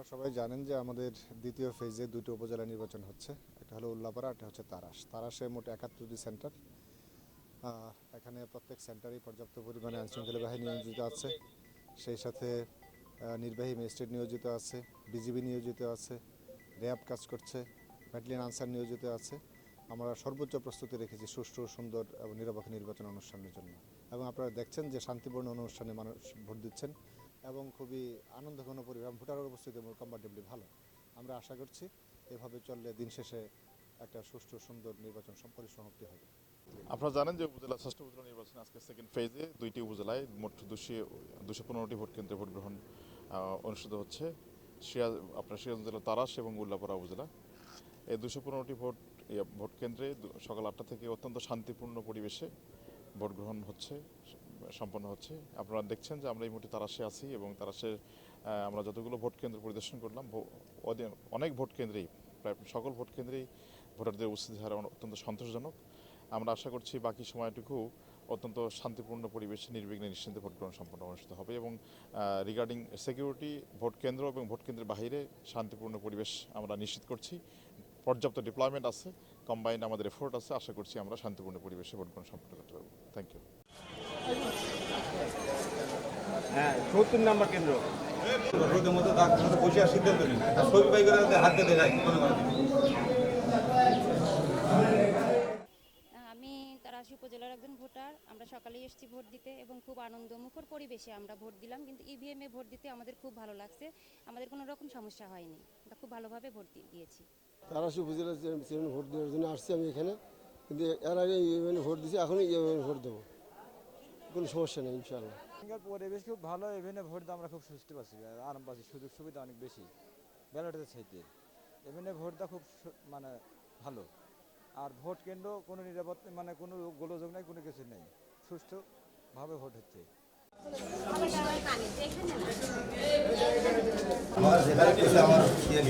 আপনারা সবাই জানেন যে আমাদের দ্বিতীয় ফেজে দুটো উপজেলা নির্বাচন হচ্ছে। একটা হলো উল্লাপাড়া, একটা হচ্ছে তারাস। তারাসে মোট একাত্তরটি সেন্টার এখানে প্রত্যেক সেন্টারেই পর্যাপ্ত পরিমাণে আইনশৃঙ্খলা বাহিনী নিয়োজিত আছে। সেই সাথে নির্বাহী ম্যাজিস্ট্রেট নিয়োজিত আছে, বিজিবি নিয়োজিত আছে, র্যাব কাজ করছে, ব্যাটালিয়ন আনসার নিয়োজিত আছে। আমরা সর্বোচ্চ প্রস্তুতি রেখেছি সুষ্ঠু, সুন্দর এবং নিরপেক্ষ নির্বাচন অনুষ্ঠানের জন্য। এবং আপনারা দেখছেন যে শান্তিপূর্ণ অনুষ্ঠানে মানুষ ভোট দিচ্ছেন। এবং খুবই আনন্দঘন পরিবেশ। ভোটারের উপস্থিতি কম্পারেটিভলি ভালো। আমরা আশা করছি এভাবে চললে দিন শেষে একটা সুষ্ঠু, সুন্দর নির্বাচন সম- পরিসমাপ্তি হবে। আপনারা জানেন যে উপজেলা ষষ্ঠ উপজেলা নির্বাচন আজকে সেকেন্ড ফেজে দুইটি উপজেলায় মোট দুশো দুশো পনেরোটি ভোট কেন্দ্রে ভোট গ্রহণ অনুষ্ঠিত হচ্ছে। সিরাজ আপনার সিরাজ জেলা তারাস এবং উল্লাপাড়া উপজেলা। এই দুশো পনেরোটি ভোট ভোট কেন্দ্রে সকাল আটটা থেকে অত্যন্ত শান্তিপূর্ণ পরিবেশে ভোট গ্রহণ হচ্ছে। সম্পন্ন হচ্ছে। আপনারা দেখছেন যে আমরা এই মুহূর্তে তারাশে আছি এবং আহ, আমরা যতগুলো ভোট কেন্দ্র পরিদর্শন করলাম অনেক ভোট কেন্দ্রেই প্রায় সকল ভোট কেন্দ্রেই ভোটারদের উপস্থিতির হার অত্যন্ত সন্তোষজনক। আমরা আশা করছি বাকি সময়টুকু অত্যন্ত শান্তিপূর্ণ পরিবেশে নির্বিঘ্নে নিশ্চিন্তে ভোট গ্রহণ সম্পন্ন অনুষ্ঠিত হবে এবং রিগার্ডিং সিকিউরিটি ভোট কেন্দ্র এবং ভোট কেন্দ্রের বাইরে শান্তিপূর্ণ পরিবেশ আমরা নিশ্চিত করছি। পর্যাপ্ত ডিপ্লয়মেন্ট আছে কম্বাইন্ড আমাদের এফোর্ট আছে আশা করছি আমরা শান্তিপূর্ণ পরিবেশে ভোট গ্রহণ সম্পন্ন করতে পারব। থ্যাংক ইউ হ্যাঁ সত্তর নাম্বার কেন্দ্র। রোদের মধ্যে তার বসে আর সিদ্ধান্ত ছবি পাই করে হাত। আমি তারাশি উপজেলার একজন ভোটার। আমরা সকালেই এসেছি ভোট দিতে এবং খুব আনন্দমুখর পরিবেশে আমরা ভোট দিলাম কিন্তু ইভিএমে ভোট দিতে আমাদের খুব ভালো লাগছে। আমাদের কোনো রকম সমস্যা হয়নি। আমরা খুব ভালোভাবে ভোট দিয়েছি। তারাশি উপজেলার ভোট দেওয়ার জন্য আসছি আমি এখানে কিন্তু এর আগে ইউএনে ভোট দিয়েছি এখনই ইউএনে ভোট দেবো। কোনো সমস্যা নেই ইনশাআল্লাহ। এখানকার পরিবেশ খুব ভালো এখানে ভোট আমরা খুব সুস্থ পাচ্ছি আর আরাম পাচ্ছি সুযোগ সুবিধা অনেক বেশি। ব্যালটের চাইতে। এখানে ভোট দেওয়া খুব মানে ভালো। আর ভোট কেন্দ্র কোনো নিরাপত্তা মানে কোনো গোলযোগ নেই কোনো কিছু নেই। সুষ্ঠুভাবে ভোট হচ্ছে। আমার আমার ইয়ে